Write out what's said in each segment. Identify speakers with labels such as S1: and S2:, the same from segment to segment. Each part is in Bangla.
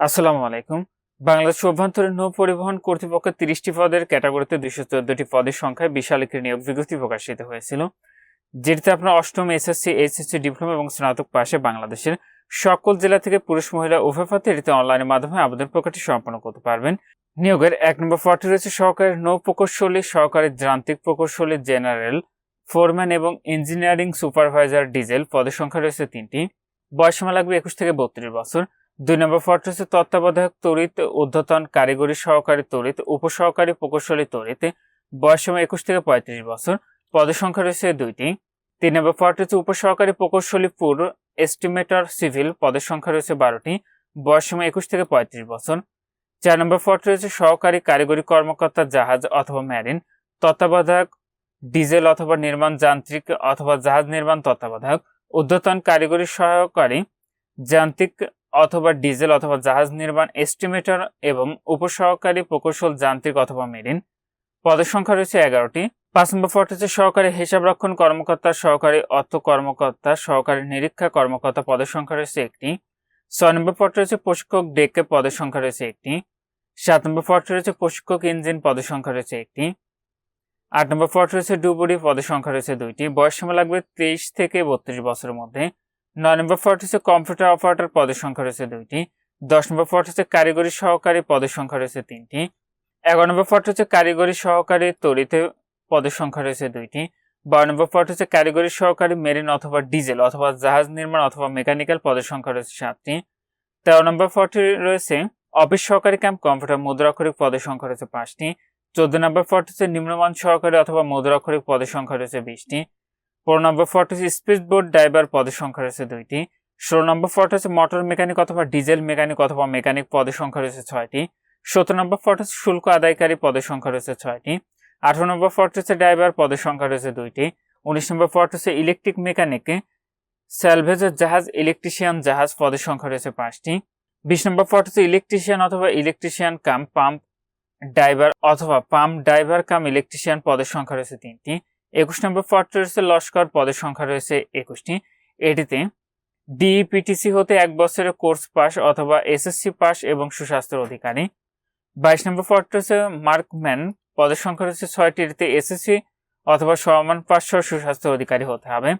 S1: আসসালামু আলাইকুম। বাংলাদেশ অভ্যন্তরীণ নৌ পরিবহন কর্তৃপক্ষ তিরিশটি পদের ক্যাটাগরিতে দুইশো চোদ্দটি পদের সংখ্যায় বিশাল একটি নিয়োগ বিজ্ঞপ্তি প্রকাশিত হয়েছিল, যেটিতে আপনার অষ্টম এসএসসি, এইচএসসি ডিপ্লোমা এবং স্নাতক পাশে বাংলাদেশের সকল জেলা থেকে পুরুষ মহিলা উভয় পথে এটিতে অনলাইনের মাধ্যমে আবেদন প্রকাশটি সম্পন্ন করতে পারবেন। নিয়োগের এক নম্বর পদটি রয়েছে সহকারী নৌ প্রকৌশলী, সহকারী যান্ত্রিক প্রকৌশলী, জেনারেল ফোরম্যান এবং ইঞ্জিনিয়ারিং সুপারভাইজার ডিজেল, পদের সংখ্যা রয়েছে তিনটি। বয়সীমা লাগবে একুশ থেকে বত্রিশ বছর। দুই নম্বর পদটি হচ্ছে তত্ত্বাবধায়ক তড়িৎ ঊর্ধ্বতন কারিগরি সহকারী তড়িৎ, উপসহকারী প্রকৌশলী তড়িৎ বয়সীমা একুশ থেকে পঁয়ত্রিশ বছর পদের সংখ্যা রয়েছে দুইটি। তিন নম্বর পদটি হচ্ছে উপসহকারী প্রকৌশলী পুর এস্টিমেটর সিভিল পদের সংখ্যা রয়েছে বারোটি বয়সীমা একুশ থেকে পঁয়ত্রিশ বছর। চার নম্বর পদটি রয়েছে সহকারী কারিগরি কর্মকর্তা জাহাজ অথবা ম্যারিন তত্ত্বাবধায়ক ডিজেল অথবা নির্মাণ যান্ত্রিক অথবা জাহাজ নির্মাণ তত্ত্বাবধায়ক, ঊর্ধ্বতন কারিগরি সহকারী যান্ত্রিক অথবা ডিজেল অথবা জাহাজ নির্মাণ এস্টিমেটর এবং উপসহকারী প্রকৌশল যান্ত্রিক অথবা মেরিন পদের সংখ্যা রয়েছে এগারোটি। পাঁচ নম্বর পদ হচ্ছে সহকারী হিসাবরক্ষণ কর্মকর্তা, সহকারী অর্থ কর্মকর্তা, সহকারী নিরীক্ষা কর্মকর্তা পদের সংখ্যা রয়েছে একটি। ছয় নম্বর পদ রয়েছে প্রশিক্ষক ডেকে পদের সংখ্যা রয়েছে একটি। সাত নম্বর পদ রয়েছে প্রশিক্ষক ইঞ্জিন পদের সংখ্যা রয়েছে একটি। আট নম্বর পদ রয়েছে ডুবুরি পদের সংখ্যা রয়েছে দুইটি। বয়স সময় লাগবে তেইশ থেকে বত্রিশ বছরের মধ্যে। নয় নম্বর পদ হচ্ছে কম্পিউটার অপারেটর পদের সংখ্যা রয়েছে দুইটি। দশ নম্বর পদ হচ্ছে কারিগরি সহকারী পদের সংখ্যা রয়েছে তিনটি। এগারো নম্বর পদ হচ্ছে কারিগরি সহকারী তড়িতে পদের সংখ্যা রয়েছে দুইটি। বারো নম্বর পদ হচ্ছে কারিগরি সহকারী মেরিন অথবা ডিজেল অথবা জাহাজ নির্মাণ অথবা মেকানিক্যাল পদের সংখ্যা রয়েছে সাতটি। তেরো নম্বর পদটি রয়েছে অফিস সহকারী ক্যাম্প কম্পিউটার মুদ্রাক্ষরিক পদের সংখ্যা রয়েছে পাঁচটি। চোদ্দ নম্বর পদ হচ্ছে নিম্নমান সহকারী অথবা মুদ্রাক্ষরিক পদের সংখ্যা রয়েছে বিশটি। পনেরো নম্বর ফট হচ্ছে স্পিড বোর্ড ড্রাইভার পদের সংখ্যা রয়েছে দুইটি। ষোলো নম্বর ফট হচ্ছে মোটর মেকানিক অথবা ডিজেল মেকানিক অথবা মেকানিক পদের সংখ্যা রয়েছে ছয়টি। সতেরো নম্বর ফট হচ্ছে শুল্ক আদায়কারী পদের সংখ্যা রয়েছে ছয়টি। আঠারো নম্বর ফট হচ্ছে ড্রাইভার পদের সংখ্যা রয়েছে দুইটি। উনিশ নম্বর ফট হচ্ছে ইলেকট্রিক মেকানিক স্যালভেজের জাহাজ, ইলেকট্রিশিয়ান জাহাজ পদের সংখ্যা রয়েছে পাঁচটি। বিশ নম্বর ফট হচ্ছে ইলেকট্রিশিয়ান অথবা ইলেকট্রিশিয়ান কাম পাম্প ড্রাইভার অথবা পাম্প ড্রাইভার কাম ইলেকট্রিশিয়ান পদের সংখ্যা রয়েছে তিনটি। একুশ নম্বর পদটি রয়েছে লস্কর, পদের সংখ্যা রয়েছে একুশটি। এটিতে ডিইপিটিসি হতে এক বছরের কোর্স পাস অথবা এসএসসি পাস এবং সুস্বাস্থ্যের অধিকারী। বাইশ নম্বর পদটি রয়েছে মার্কম্যান পদের সংখ্যা রয়েছে ছয়টি। এটিতে এসএসসি অথবা সমান পাস সহ সুস্বাস্থ্য অধিকারী হতে হবে।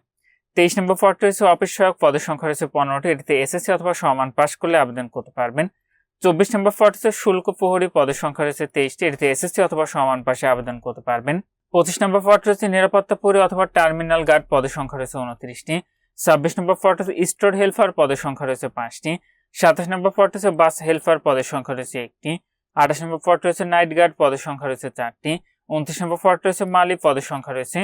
S1: তেইশ নম্বর পদটি রয়েছে অফিস সহায়ক, পদের সংখ্যা রয়েছে পনেরোটি। এটিতে এসএসসি অথবা সমান পাস করলে আবেদন করতে পারবেন। চব্বিশ নম্বর পদ হচ্ছে শুল্ক প্রহরী, পদের সংখ্যা রয়েছে তেইশটি। এটিতে এসএসসি অথবা সমান পাশে আবেদন করতে পারবেন। পঁচিশ নম্বর পদ রয়েছে নিরাপত্তা পরি অথবা টার্মিনাল গার্ড পদের সংখ্যা রয়েছে উনত্রিশটি। ছাব্বিশ নম্বর পদ হচ্ছে স্টোর হেল্পার পদের সংখ্যা রয়েছে পাঁচটি। সাতাশ নম্বর পদ হচ্ছে বাস হেল্পার পদের সংখ্যা রয়েছে একটি। আঠাশ নম্বর পদ রয়েছে নাইট গার্ড পদের সংখ্যা রয়েছে চারটি। উনত্রিশ নম্বর পদ রয়েছে মালি পদের সংখ্যা রয়েছে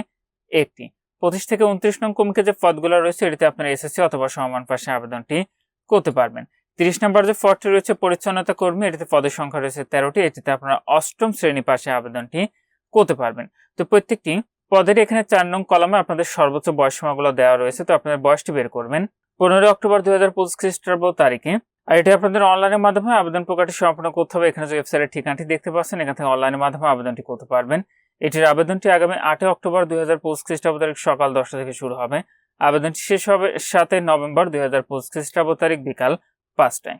S1: একটি। পঁচিশ থেকে উনত্রিশ নং কমিকে যে পদগুলো রয়েছে, এটিতে আপনার এসএসসি অথবা সমান পাশে আবেদনটি করতে পারবেন। তিরিশ নম্বর যে পদটি রয়েছে পরিচ্ছন্নতা কর্মী, এটিতে পদের সংখ্যা রয়েছে তেরোটি। এটিতে আপনারা অষ্টম শ্রেণি পাশে আবেদনটি করতে পারবেন। তো প্রত্যেকটি পদের এখানে চার নং কলমে আপনাদের সর্বোচ্চ বয়স সীমাগুলো দেওয়া রয়েছে। তো আপনাদের বয়সটি বের করবেন। পনেরোই অক্টোবর দুই হাজার পঁচিশ খ্রিস্টাব্দ তারিখে। আর এটি আপনাদের অনলাইনের মাধ্যমে আবেদন প্রকাশটি সম্পন্ন করতে হবে। এখানে যে ওয়েবসাইটের ঠিকানাটি দেখতে পাচ্ছেন, এখান থেকে অনলাইনের মাধ্যমে আবেদনটি করতে পারবেন। এটির আবেদনটি আগামী আটই অক্টোবর দুই হাজার পঁচিশ খ্রিস্টাব্দ তারিখ সকাল দশটা থেকে শুরু হবে। আবেদনটি শেষ হবে সাতই নভেম্বর দুই হাজার পঁচিশ খ্রিস্টাব্দ তারিখ বিকাল পাঁচটায়।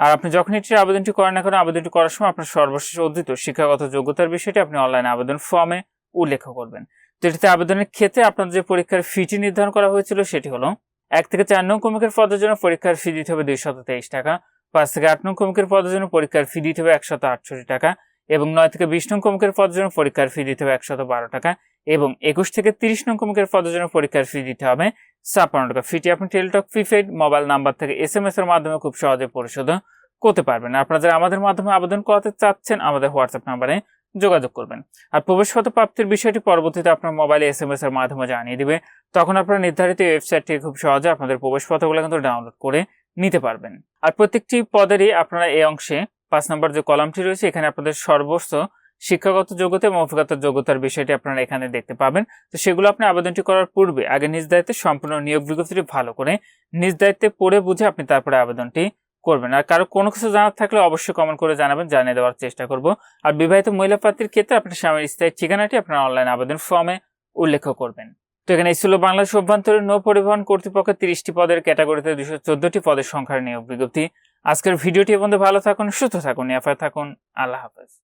S1: আর আপনি যখন এটির আবেদনটি করেন না কেন, আবেদনটি করার সময় আপনার সর্বশেষ অর্জিত শিক্ষাগত যোগ্যতার বিষয়টি আপনি অনলাইন আবেদন ফর্মে উল্লেখ করবেন। তো এটিতে আবেদনের ক্ষেত্রে আপনার যে পরীক্ষার ফিটি নির্ধারণ করা হয়েছিল সেটি হলো এক থেকে চার নং কমিকের পদের জন্য পরীক্ষার ফি দিতে হবে দুইশত তেইশ টাকা, পাঁচ থেকে আট নং কমিকের পদের জন্য পরীক্ষার ফি দিতে হবে একশত আটষট্টি টাকা এবং নয় থেকে বিশ নং কমিকের পদের জন্য পরীক্ষার ফি দিতে হবে একশত বারো টাকা এবং একুশ থেকে তিরিশ নং কমিকের পদের জন্য পরীক্ষার ফি দিতে হবে। ছাপ্পান্ন টাকা। ফিটি আপনি টেলিটক প্রিপেড মোবাইল নাম্বার থেকে এস এম এস এর মাধ্যমে খুব সহজে পরিশোধ করতে পারবেন। আপনারা যারা আমাদের মাধ্যমে আবেদন করাতে চাচ্ছেন, আমাদের হোয়াটসঅ্যাপ নাম্বারে যোগাযোগ করবেন। আর প্রবেশগত প্রাপ্তির বিষয়টি পরবর্তীতে আপনার মোবাইলে এস এম এস এর মাধ্যমে জানিয়ে দিবে। তখন আপনারা নির্ধারিত ওয়েবসাইট থেকে খুব সহজে আপনাদের প্রবেশপত্রগুলো কিন্তু ডাউনলোড করে নিতে পারবেন। আর প্রত্যেকটি পদেরই আপনারা এই অংশে পাঁচ নম্বর যে কলামটি রয়েছে, এখানে আপনাদের সর্বোচ্চ শিক্ষাগত যোগ্যতা এবং অভিজ্ঞতার যোগ্যতার বিষয়টি আপনারা এখানে দেখতে পাবেন। তো সেগুলো আপনি আবেদনটি করার পূর্বে আগে নিজ দায়িত্বে সম্পূর্ণ নিয়োগ বিজ্ঞপ্তিটি ভালো করে নিজ দায়িত্বে পড়ে বুঝে আপনি তারপরে আবেদনটি করবেন। আর কারও কোনো কিছু জানার থাকলে অবশ্যই কমেন্ট করে জানাবেন, জানিয়ে দেওয়ার চেষ্টা করব। আর বিবাহিত মহিলা প্রার্থীর ক্ষেত্রে আপনার স্বামীর স্থায়ী ঠিকানাটি আপনার অনলাইন আবেদন ফর্মে উল্লেখ করবেন। তো এখানে ছিল বাংলাদেশ অভ্যন্তরীণ নৌ পরিবহন কর্তৃপক্ষের তিরিশটি পদের ক্যাটাগরিতে দুশো চোদ্দটি পদের সংখ্যার নিয়োগ বিজ্ঞপ্তি। আজকের ভিডিওটি বন্ধু ভালো থাকুন, সুস্থ থাকুন এফআই থাকুন। আল্লাহ হাফেজ।